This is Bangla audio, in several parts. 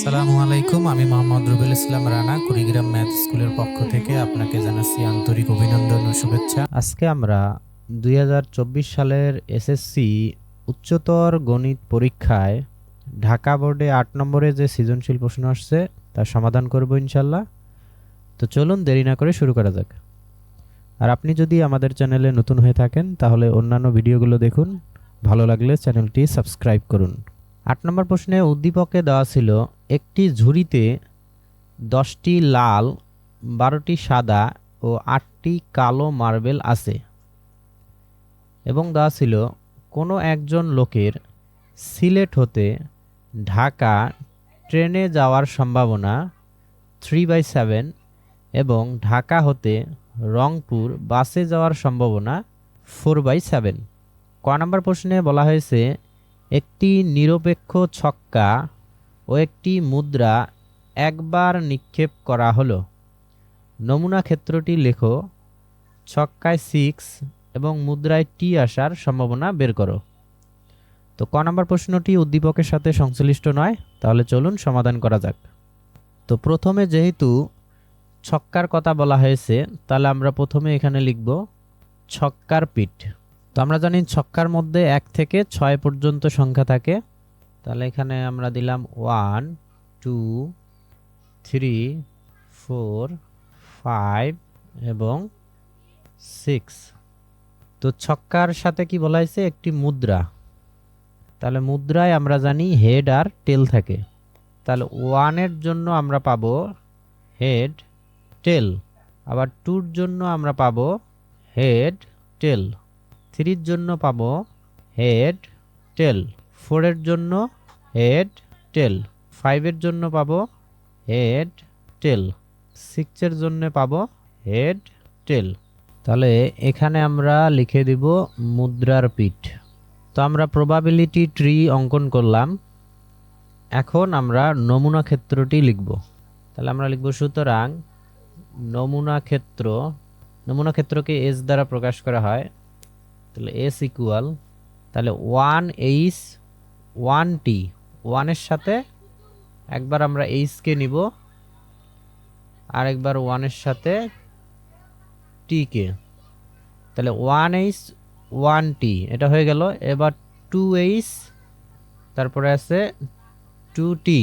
আসসালামু আলাইকুম, আমি মোহাম্মদ রুবেল ইসলাম রানা, কুড়িগ্রাম ম্যাথ স্কুলের পক্ষ থেকে আপনাকে জানাচ্ছি আন্তরিক অভিনন্দন ও শুভেচ্ছা। আজকে আমরা দুই হাজার চব্বিশ সালের এসএসসি উচ্চতর গণিত পরীক্ষায় ঢাকা বোর্ডে আট নম্বরে যে সৃজনশীল প্রশ্ন আসছে, তার সমাধান করব ইনশাল্লাহ তো চলুন দেরি না করে শুরু করা যাক। আর আপনি যদি আমাদের চ্যানেলে নতুন হয়ে থাকেন, তাহলে অন্যান্য ভিডিওগুলো দেখুন। ভালো লাগলে চ্যানেলটি সাবস্ক্রাইব করুন। আট নম্বর প্রশ্নে উদ্দীপকে দেওয়া ছিল, একটি ঝুড়িতে দশটি লাল, বারোটি সাদা ও আটটি কালো মার্বেল আছে। এবং দেওয়া ছিল, কোনো একজন লোকের সিলেট হতে ঢাকা ট্রেনে যাওয়ার সম্ভাবনা থ্রি বাই সেভেন এবং ঢাকা হতে রংপুর বাসে যাওয়ার সম্ভাবনা ফোর বাই সেভেন। ক নম্বর প্রশ্নে বলা হয়েছে একটি নিরপেক্ষ ছক্কা ও একটি মুদ্রা একবার নিক্ষেপ করা হলো। নমুনা ক্ষেত্রটি লেখো, ছক্কায় সিক্স এবং মুদ্রায় টি আসার সম্ভাবনা বের করো। তো ক নম্বর প্রশ্নটি উদ্দীপকের সাথে সংশ্লিষ্ট নয়, তাহলে চলুন সমাধান করা যাক। তো প্রথমে যেহেতু ছক্কার কথা বলা হয়েছে, তাহলে আমরা প্রথমে এখানে লিখব, ছক্কার পিঠ। তো আমরা জানি ছক্কার মধ্যে এক থেকে ছয় পর্যন্ত সংখ্যা থাকে। তাহলে এখানে আমরা দিলাম one, two, three, four, five এবং সিক্স। তো ছক্কার সাথে কি বলা হয়েছে? একটি মুদ্রা। তাহলে মুদ্রায় আমরা জানি হেড আর টেল থাকে। তাহলে ওয়ানের জন্য আমরা পাবো হেড, টেল। আবার টুর জন্য আমরা পাবো হেড, টেল। থ্রির জন্য পাবো হেড টেল, ফোরের জন্য হেড টেল, ফাইভের জন্য পাবো হেড টেল, সিক্সের জন্য পাবো হেড টেল। তাহলে এখানে আমরা লিখে দিব মুদ্রার পিঠ। তো আমরা প্রবাবিলিটি ট্রি অঙ্কন করলাম। এখন আমরা নমুনা ক্ষেত্রটি লিখব। তাহলে আমরা লিখব সুতরাং নমুনা ক্ষেত্র, নমুনা ক্ষেত্রকে এস দ্বারা প্রকাশ করা হয় তাহলে এস ইকুয়াল তাহলে ওয়ান এইচ ওয়ান টি ওয়ানের সাথে একবার আমরা এইচকে নিব, আর একবার ওয়ানের সাথে টিকে তাহলে ওয়ান এইচ ওয়ান টি এটা হয়ে গেল। এবার টু এইচ তারপরে আছে টু টি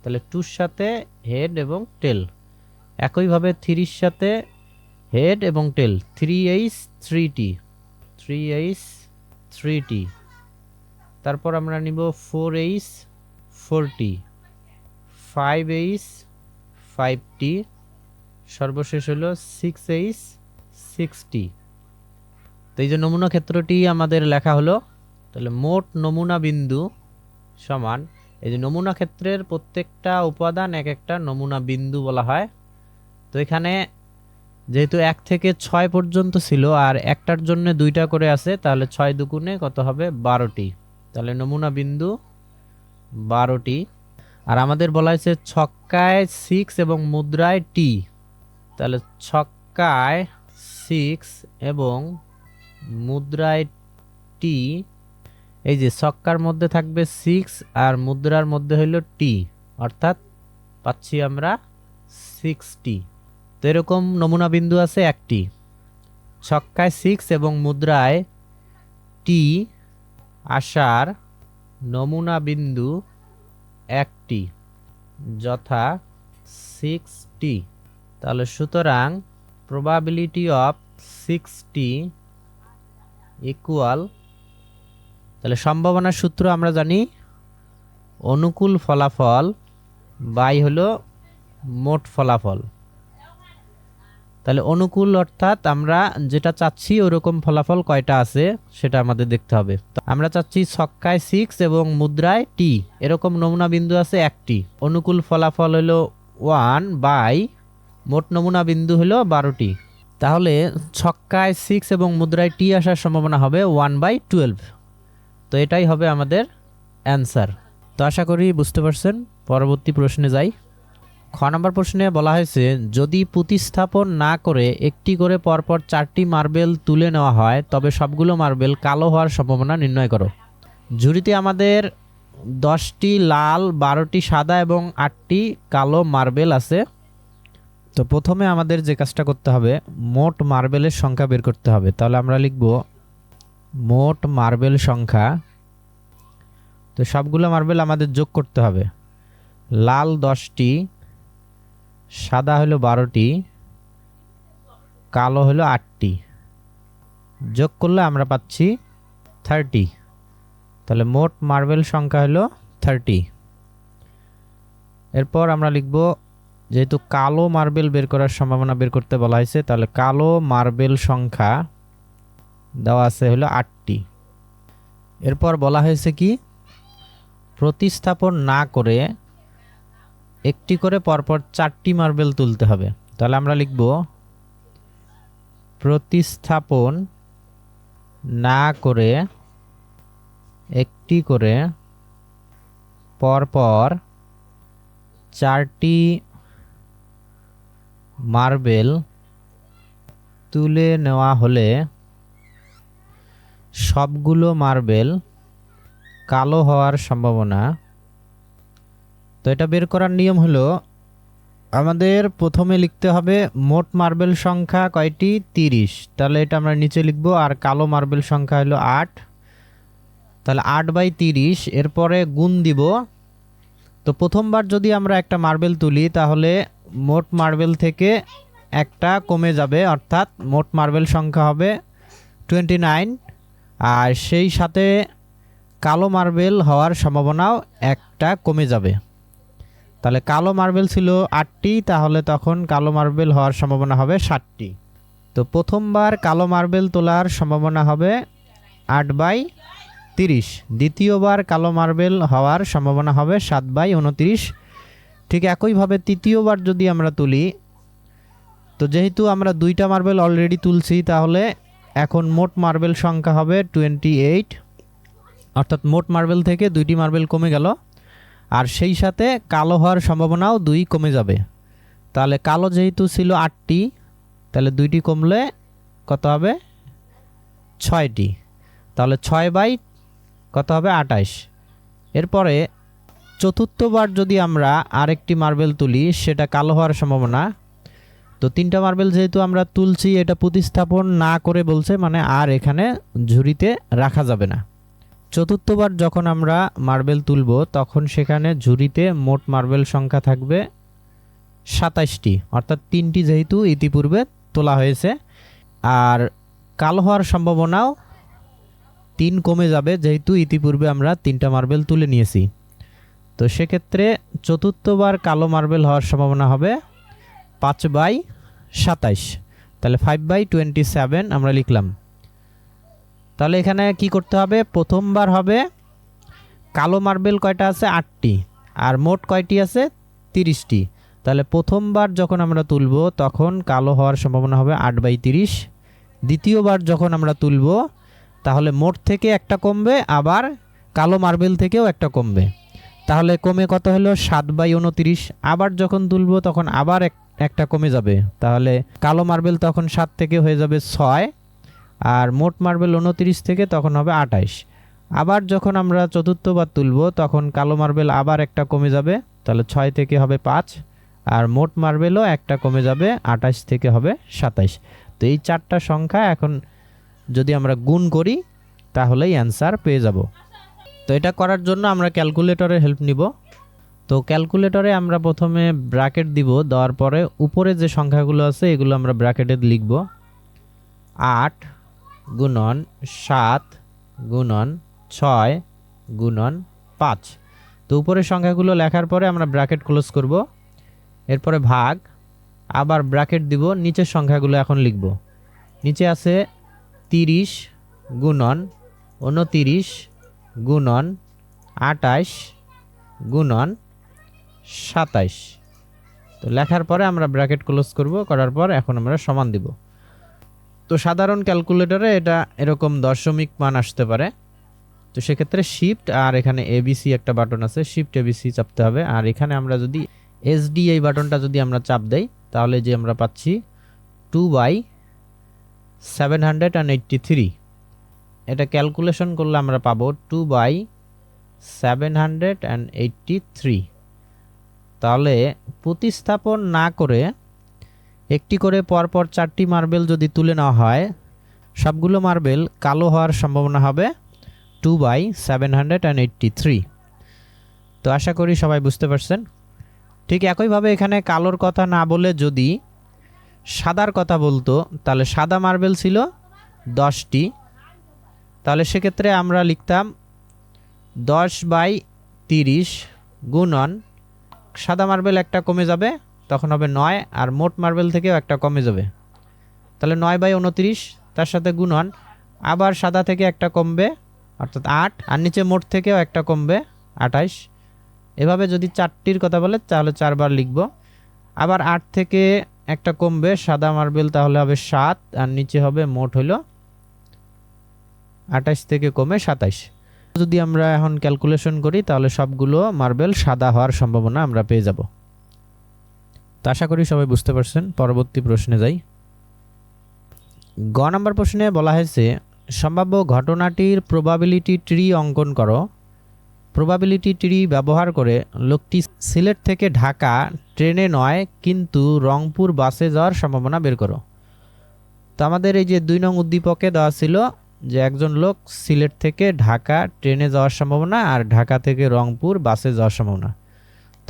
তাহলে টুর সাথে হেড এবং টেল একইভাবে থ্রির সাথে হেড এবং tail three H three T three H three T তারপর আমরা নিব four H four T five H five T সর্বশেষ হলো সিক্স এইচ সিক্সটি তো এই যে নমুনা ক্ষেত্রটি আমাদের লেখা হলো, তাহলে মোট নমুনা বিন্দু সমান, এই যে নমুনা ক্ষেত্রের প্রত্যেকটা উপাদান এক একটা নমুনা বিন্দু বলা হয়। তো এখানে যেহেতু এক থেকে ছয় পর্যন্ত ছিল আর একটার জন্য দুইটা করে আছে, তাহলে ছয় দুগুণে কত হবে? বারোটি। তাহলে নমুনা বিন্দু বারোটি। আর আমাদের বলা হয়েছে ছক্কায় সিক্স এবং মুদ্রায় টি তাহলে ছক্কায় সিক্স এবং মুদ্রায় টি এই যে ছক্কার মধ্যে থাকবে সিক্স আর মুদ্রার মধ্যে হইল টি অর্থাৎ পাচ্ছি আমরা সিক্সটি তো এরকম নমুনা বিন্দু আছে একটি। ছক্কায় সিক্স এবং মুদ্রায় টি আসার নমুনা বিন্দু একটি, যথা সিক্স টি তাহলে সুতরাং probability of six T equal তাহলে সম্ভাবনার সূত্র আমরা জানি অনুকূল ফলাফল বাই হলো মোট ফলাফল। তাহলে অনুকূল অর্থাৎ আমরা যেটা চাচ্ছি, ওরকম ফলাফল কয়টা আছে সেটা আমাদের দেখতে হবে। আমরা চাচ্ছি ছক্কায় সিক্স এবং মুদ্রায় টি এরকম নমুনা বিন্দু আছে একটি। অনুকূল ফলাফল হলো ওয়ান বাই মোট নমুনা বিন্দু হলো বারোটি। তাহলে ছক্কায় সিক্স এবং মুদ্রায় টি আসার সম্ভাবনা হবে ওয়ান বাই টুয়েলভ তো এটাই হবে আমাদের অ্যান্সার তো আশা করি বুঝতে পারছেন। পরবর্তী প্রশ্নে যাই। খ নম্বর প্রশ্নে বলা হয়েছে, যদি প্রতিস্থাপন না করে একটি করে পরপর চারটি মার্বেল তুলে নেওয়া হয়, তবে সবগুলো মার্বেল কালো হওয়ার সম্ভাবনা নির্ণয় করো। ঝুড়িতে আমাদের দশটি লাল, বারোটি সাদা এবং আটটি কালো মার্বেল আছে। তো প্রথমে আমাদের যে কাজটা করতে হবে, মোট মার্বেলের সংখ্যা বের করতে হবে। তাহলে আমরা লিখব, মোট মার্বেল সংখ্যা। তো সবগুলো মার্বেল আমাদের যোগ করতে হবে। লাল দশটি সাদা হলো বারোটি, কালো হলো আটটি। যোগ করলে আমরা পাচ্ছি থার্টি। তাহলে মোট মার্বেল সংখ্যা হলো থার্টি। এরপর আমরা লিখব, যেহেতু কালো মার্বেল বের করার সম্ভাবনা বের করতে বলা হয়েছে, তাহলে কালো মার্বেল সংখ্যা দেওয়া আছে হলো আটটি। এরপর বলা হয়েছে কি, প্রতিস্থাপন না করে একটি করে পরপর চারটি মার্বেল তুলতে হবে। তাহলে আমরা লিখব, প্রতিস্থাপন না করে একটি করে পরপর চারটি মার্বেল তুলে নেওয়া হলে সবগুলো মার্বেল কালো হওয়ার সম্ভাবনা তো এটা বের করার নিয়ম হলো, আমাদের প্রথমে লিখতে হবে মোট মার্বেল সংখ্যা কয়টি? তিরিশ। তাহলে এটা আমরা নিচে লিখব, আর কালো মার্বেল সংখ্যা হলো আট। তাহলে আট বাই তিরিশ, এরপরে গুণ দিব। তো প্রথমবার যদি আমরা একটা মার্বেল তুলি, তাহলে মোট মার্বেল থেকে একটা কমে যাবে, অর্থাৎ মোট মার্বেল সংখ্যা হবে টোয়েন্টি নাইন। আর সেই সাথে কালো মার্বেল হওয়ার সম্ভাবনাও একটা কমে যাবে। তাহলে কালো মার্বেল ছিল আটটি, তাহলে তখন কালো মার্বেল হওয়ার সম্ভাবনা হবে ষাটটি তো প্রথমবার কালো মার্বেল তোলার সম্ভাবনা হবে আট বাই তিরিশ। দ্বিতীয়বার কালো মার্বেল হওয়ার সম্ভাবনা হবে সাত বাই উনত্রিশ। ঠিক একইভাবে তৃতীয়বার যদি আমরা তুলি, তো যেহেতু আমরা দুইটা মার্বেল অলরেডি তুলছি, তাহলে এখন মোট মার্বেল সংখ্যা হবে টোয়েন্টি এইট। অর্থাৎ মোট মার্বেল থেকে দুইটি মার্বেল কমে গেল। আর সেই সাথে কালো হওয়ার সম্ভাবনাও দুই কমে যাবে। তাহলে কালো যেহেতু ছিল আটটি, তাহলে দুইটি কমলে কত হবে? ছয়টি। তাহলে ছয় বাই কত হবে? আটাইশ। এরপরে চতুর্থবার যদি আমরা আরেকটি মার্বেল তুলি, সেটা কালো হওয়ার সম্ভাবনা। তো তিনটা মার্বেল যেহেতু আমরা তুলছি, এটা প্রতিস্থাপন না করে বলছে মানে আর এখানে ঝুড়িতে রাখা যাবে না। চতুর্থবার যখন আমরা মার্বেল তুলব, তখন সেখানে ঝুড়িতে মোট মার্বেল সংখ্যা থাকবে সাতাইশটি। অর্থাৎ তিনটি যেহেতু ইতিপূর্বে তোলা হয়েছে, আর কালো হওয়ার সম্ভাবনাও তিন কমে যাবে, যেহেতু ইতিপূর্বে আমরা তিনটা মার্বেল তুলে নিয়েছি। তো সেক্ষেত্রে চতুর্থবার কালো মার্বেল হওয়ার সম্ভাবনা হবে পাঁচ বাই সাতাইশ। তাহলে ফাইভ বাই টোয়েন্টি সেভেন আমরা লিখলাম। তাহলে এখানে কি করতে হবে? প্রথমবার হবে কালো মার্বেল কয়টা আছে? আটটি। আর মোট কয়টি আছে? তিরিশটি। তাহলে প্রথমবার যখন আমরা তুলব, তখন কালো হওয়ার সম্ভাবনা হবে আট বাই তিরিশ। দ্বিতীয়বার যখন আমরা তুলব, তাহলে মোট থেকে একটা কমবে, আবার কালো মার্বেল থেকেও একটা কমবে। তাহলে কমে কত হলো? সাত বাই উনতিরিশ। আবার যখন তুলব, তখন আবার এক, একটা কমে যাবে। তাহলে কালো মার্বেল তখন সাত থেকে হয়ে যাবে ছয়। আর মোট মার্বেল উনতিরিশ থেকে তখন হবে আটাইশ আবার যখন আমরা চতুর্থবার তুলব, তখন কালো মার্বেল আবার একটা কমে যাবে, তাহলে ছয় থেকে হবে পাঁচ, আর মোট মার্বেলও একটা কমে যাবে আটাইশ থেকে হবে সাতাইশ। তো এই চারটা সংখ্যা এখন যদি আমরা গুণ করি, তাহলেই অ্যান্সার পেয়ে যাব। তো এটা করার জন্য আমরা ক্যালকুলেটরের হেল্প নিব। তো ক্যালকুলেটরে আমরা প্রথমে ব্র্যাকেট দিব, দেওয়ার পরে উপরে যে সংখ্যাগুলো আছে, এগুলো আমরা ব্র্যাকেটে লিখব। আট গুণন সাত গুণন ছয় গুণন পাঁচ। তো উপরের সংখ্যাগুলো লেখার পরে আমরা ব্র্যাকেট ক্লোজ করব। এরপরে ভাগ, আবার ব্র্যাকেট দিব, নিচের সংখ্যাগুলো এখন লিখব। নিচে আছে তিরিশ গুণন উনতিরিশ গুণন আটাইশ গুণন সাতাইশ। তো লেখার পরে আমরা ব্র্যাকেট ক্লোজ করব, করার পর এখন আমরা সমান দিব। তো সাধারণ ক্যালকুলেটরে এটা এরকম দশমিক মান আসতে পারে। তো সেক্ষেত্রে শিফট আর এখানে এবিসি একটা বাটন আছে শিফট এবিসি চাপতে হবে। আর এখানে আমরা যদি এসডি এই বাটনটা যদি আমরা চাপ দেই, তাহলে যে আমরা পাচ্ছি two by seven hundred and eighty three এটা ক্যালকুলেশন করলে আমরা পাবো two by seven hundred and eighty three তাহলে প্রতিস্থাপন না করে একটি করে পরপর চারটি মার্বেল যদি তুলে নেওয়া হয়, সবগুলো মার্বেল কালো হওয়ার সম্ভাবনা হবে two by seven hundred and eighty three তো আশা করি সবাই বুঝতে পারছেন। ঠিক একইভাবে এখানে কালোর কথা না বলে যদি সাদার কথা বলতো, তাহলে সাদা মার্বেল ছিল দশটি। তাহলে সেক্ষেত্রে আমরা লিখতাম দশ বাই তিরিশ গুণন সাদা মার্বেল একটা কমে যাবে তখন হবে নয়, আর মোট মার্বেল থেকেও একটা কমে যাবে। তাহলে নয় বাই উনত্রিশ তার সাথে গুণন, আবার সাদা থেকে একটা কমবে, অর্থাৎ আট, আর নিচে মোট থেকেও একটা কমবে আঠাইশ এভাবে যদি চারটির কথা বলে, তাহলে চারবার লিখব। আবার আট থেকে একটা কমবে, সাদা মার্বেল তাহলে হবে সাত, আর নিচে হবে মোট হলো আঠাশ থেকে কমে সাতাইশ যদি আমরা এখন ক্যালকুলেশন করি, তাহলে সবগুলো মার্বেল সাদা হওয়ার সম্ভাবনা আমরা পেয়ে যাব। তো আশা করি সবাই বুঝতে পারছেন, পরবর্তী প্রশ্নে যাই। গ নম্বর প্রশ্নে বলা হয়েছে, সম্ভাব্য ঘটনাটির প্রবাবিলিটি ট্রি অঙ্কন করো। প্রবাবিলিটি ট্রি ব্যবহার করে লোকটি সিলেট থেকে ঢাকা ট্রেনে নয়, কিন্তু রংপুর বাসে যাওয়ার সম্ভাবনা বের করো। তো আমাদের এই যে দুই নং উদ্দীপকে দেওয়া ছিল যে একজন লোক সিলেট থেকে ঢাকা ট্রেনে যাওয়ার সম্ভাবনা আর ঢাকা থেকে রংপুর বাসে যাওয়ার সম্ভাবনা।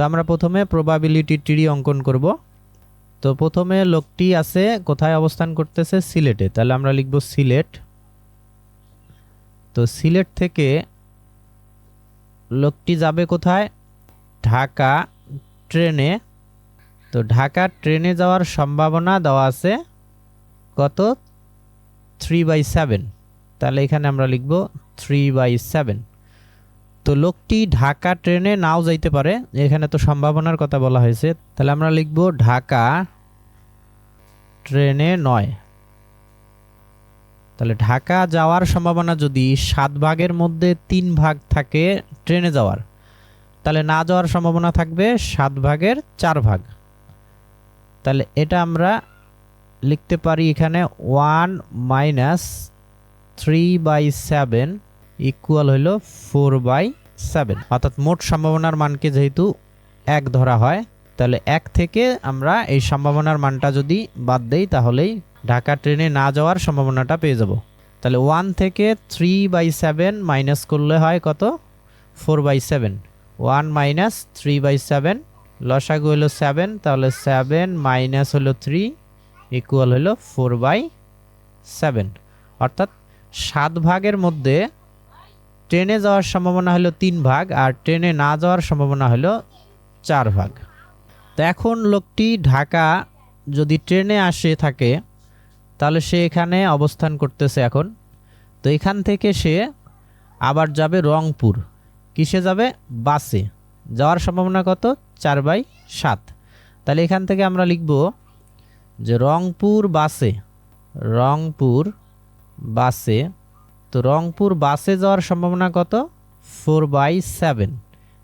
তো আমরা প্রথমে প্রবাবিলিটি ট্রি অঙ্কন করব। তো প্রথমে লোকটি আছে, কোথায় অবস্থান করতেছে? সিলেটে। তাহলে আমরা লিখব সিলেট। তো সিলেট থেকে লোকটি যাবে কোথায়? ঢাকা ট্রেনে। তো ঢাকা ট্রেনে যাওয়ার সম্ভাবনা দেওয়া আছে কত? থ্রি বাই সেভেন তাহলে এখানে আমরা লিখব থ্রি বাই সেভেন তো লোকটি ঢাকা ট্রেনে নাও যাইতে পারে, এখানে তো সম্ভাবনার কথা বলা হয়েছে। তাহলে আমরা লিখব ঢাকা ট্রেনে নয়। তাহলে ঢাকা যাওয়ার সম্ভাবনা যদি সাত ভাগের মধ্যে তিন ভাগ থাকে ট্রেনে যাওয়ার, তাহলে না যাওয়ার সম্ভাবনা থাকবে সাত ভাগের চার ভাগ। তাহলে এটা আমরা লিখতে পারি এখানে one minus three by seven equal হইল ফোর বাই সেভেন অর্থাৎ মোট সম্ভাবনার মানকে যেহেতু এক ধরা হয়, তাহলে এক থেকে আমরা এই সম্ভাবনার মানটা যদি বাদ দেই, তাহলেই ঢাকা ট্রেনে না যাওয়ার সম্ভাবনাটা পেয়ে যাব। তাহলে ওয়ান থেকে থ্রি বাই সেভেন মাইনাস করলে হয় কত? Four by seven one minus three by seven লসাগু হলো সেভেন তাহলে সেভেন মাইনাস হলো থ্রি ইকুয়াল হলো ফোর বাই সেভেন অর্থাৎ সাত ভাগের মধ্যে ট্রেনে যাওয়ার সম্ভাবনা হলো তিন ভাগ আর ট্রেনে না যাওয়ার সম্ভাবনা হলো চার ভাগ। তো এখন লোকটি ঢাকা যদি ট্রেনে আসে থাকে, তাহলে সে এখানে অবস্থান করতেছে এখন। তো এখান থেকে সে আবার যাবে রংপুর। কিসে যাবে? বাসে। যাওয়ার সম্ভাবনা কত? চার বাই সাত। তাহলে এখান থেকে আমরা লিখব যে রংপুর বাসে রংপুর বাসে তো রংপুর বাসে যাওয়ার সম্ভাবনা কত? ফোর বাই সেভেন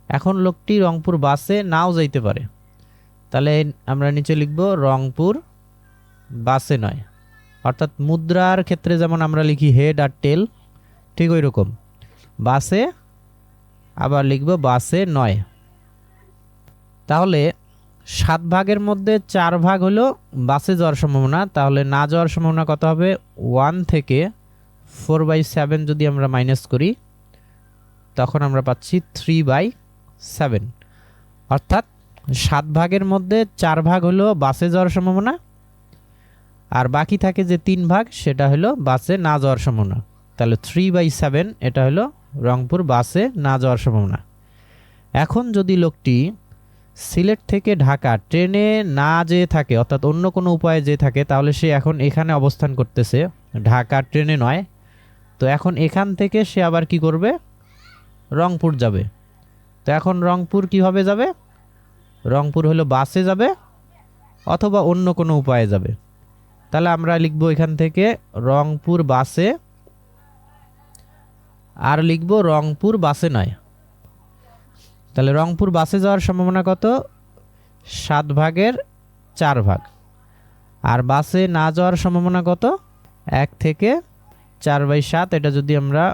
এখন লোকটি রংপুর বাসে নাও যাইতে পারে। তাহলে আমরা নিচে লিখব রংপুর বাসে নয়। অর্থাৎ মুদ্রার ক্ষেত্রে যেমন আমরা লিখি হেড আর টেল ঠিক ওই রকম বাসে আবার লিখব বাসে নয়। তাহলে সাত ভাগের মধ্যে চার ভাগ হলো বাসে যাওয়ার সম্ভাবনা। তাহলে না যাওয়ার সম্ভাবনা কত হবে? ওয়ান থেকে ফোর বাই সেভেন যদি আমরা মাইনাস করি, তখন আমরা পাচ্ছি থ্রি বাই সেভেন। অর্থাৎ সাত ভাগের মধ্যে চার ভাগ হলো বাসে যাওয়ার সম্ভাবনা, আর বাকি থাকে যে তিন ভাগ, সেটা হলো বাসে না যাওয়ার সম্ভাবনা। তাহলে থ্রি বাই সেভেন, এটা হলো রংপুর বাসে না যাওয়ার সম্ভাবনা। এখন যদি লোকটি সিলেট থেকে ঢাকা ট্রেনে না যেয়ে থাকে, অর্থাৎ অন্য কোনো উপায়ে যেয়ে থাকে, তাহলে সে এখন এখানে অবস্থান করতেছে। ঢাকা ট্রেনে নয় তো এখন এখান থেকে সে আবার কি করবে? রংপুর যাবে। তো এখন রংপুর কীভাবে যাবে? রংপুর হলো বাসে যাবে অথবা অন্য কোনো উপায়ে যাবে। তাহলে আমরা লিখব এখান থেকে রংপুর বাসে। আর লিখব রংপুর বাসে নয়। তাহলে রংপুর বাসে যাওয়ার সম্ভাবনা কত? সাত ভাগের চার ভাগ। আর বাসে না যাওয়ার সম্ভাবনা কত? এক থেকে চার বাই সাত, এটা যদি আমরা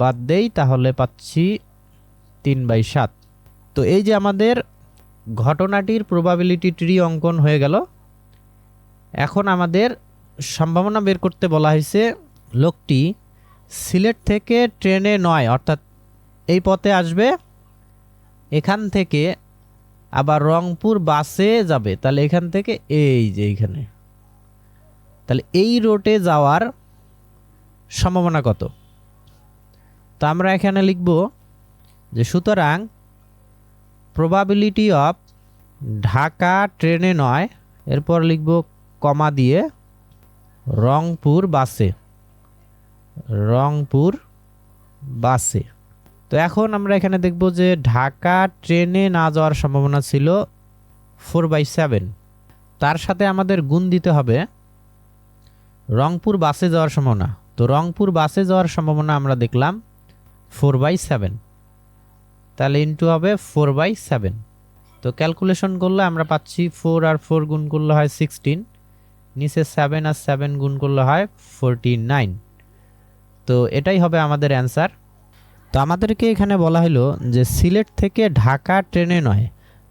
বাদ দেই, তাহলে পাচ্ছি তিন বাই সাত। তো এই যে আমাদের ঘটনাটির প্রবাবিলিটি ট্রি অঙ্কন হয়ে গেল। এখন আমাদের সম্ভাবনা বের করতে বলা হয়েছে লোকটি সিলেট থেকে ট্রেনে নয়, অর্থাৎ এই পথে আসবে, এখান থেকে আবার রংপুর বাসে যাবে। তাহলে এখান থেকে এই যে এইখানে তাহলে এই রোটে যাওয়ার সম্ভাবনা কত? তো আমরা এখানে লিখব যে সুতরাং প্রবাবিলিটি অফ ঢাকা ট্রেনে নয়, এরপর লিখব কমা দিয়ে রংপুর বাসে। রংপুর বাসে। তো এখন আমরা এখানে দেখব যে ঢাকা ট্রেনে না যাওয়ার সম্ভাবনা ছিল ফোর বাই সেভেন তার সাথে আমাদের গুণ দিতে হবে রংপুর বাসে যাওয়ার সম্ভাবনা। তো রংপুর বাসে যাওয়ার সম্ভাবনা আমরা দেখলাম ফোর বাই সেভেন তাহলে ইন্টু হবে ফোর বাই সেভেন তো ক্যালকুলেশন করলে আমরা পাচ্ছি ফোর আর ফোর গুণ করলে হয় সিক্সটিন নিচে সেভেন আর সেভেন গুণ করলে হয় ফোরটি নাইন তো এটাই হবে আমাদের অ্যান্সার তো আমাদেরকে এখানে বলা হলো যে সিলেট থেকে ঢাকা ট্রেনে নয়।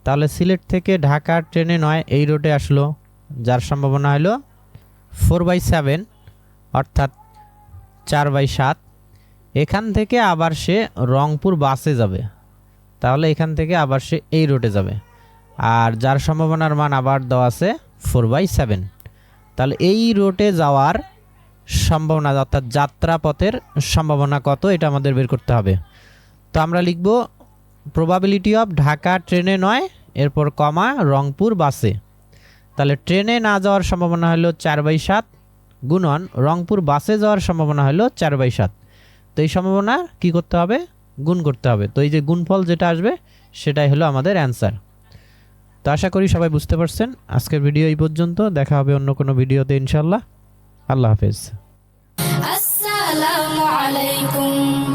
তাহলে সিলেট থেকে ঢাকা ট্রেনে নয়, এই রোডে আসলো। যার সম্ভাবনা হলো ফোর বাই সেভেন অর্থাৎ চার বাই সাত। এখান থেকে আবার সে রংপুর বাসে যাবে। তাহলে এখান থেকে আবার সে এই রোডে যাবে। আর যার সম্ভাবনার মান আবার দেওয়া আছে ফোর বাই সেভেন তাহলে এই রোডে যাওয়ার সম্ভাবনা অর্থাৎ যাত্রাপথের সম্ভাবনা কত, এটা আমাদের বের করতে হবে। তো আমরা লিখব প্রবাবিলিটি অফ ঢাকা ট্রেনে নয়, এরপর কমা রংপুর বাসে। তাহলে ট্রেনে না যাওয়ার সম্ভাবনা হলো চার বাই সাত গুণন রংপুর বাসে যাওয়ার সম্ভাবনা হলো চার বাই সাত। তো এই সম্ভাবনা কি করতে হবে? গুণ করতে হবে। তো এই যে গুণফল যেটা আসবে, সেটাই হলো আমাদের অ্যান্সার। তো আশা করি সবাই বুঝতে পারছেন। আজকের ভিডিও এই পর্যন্ত। দেখা হবে অন্য কোনো ভিডিওতে ইনশাল্লাহ আল্লাহ হাফেজ। আসসালামু আলাইকুম।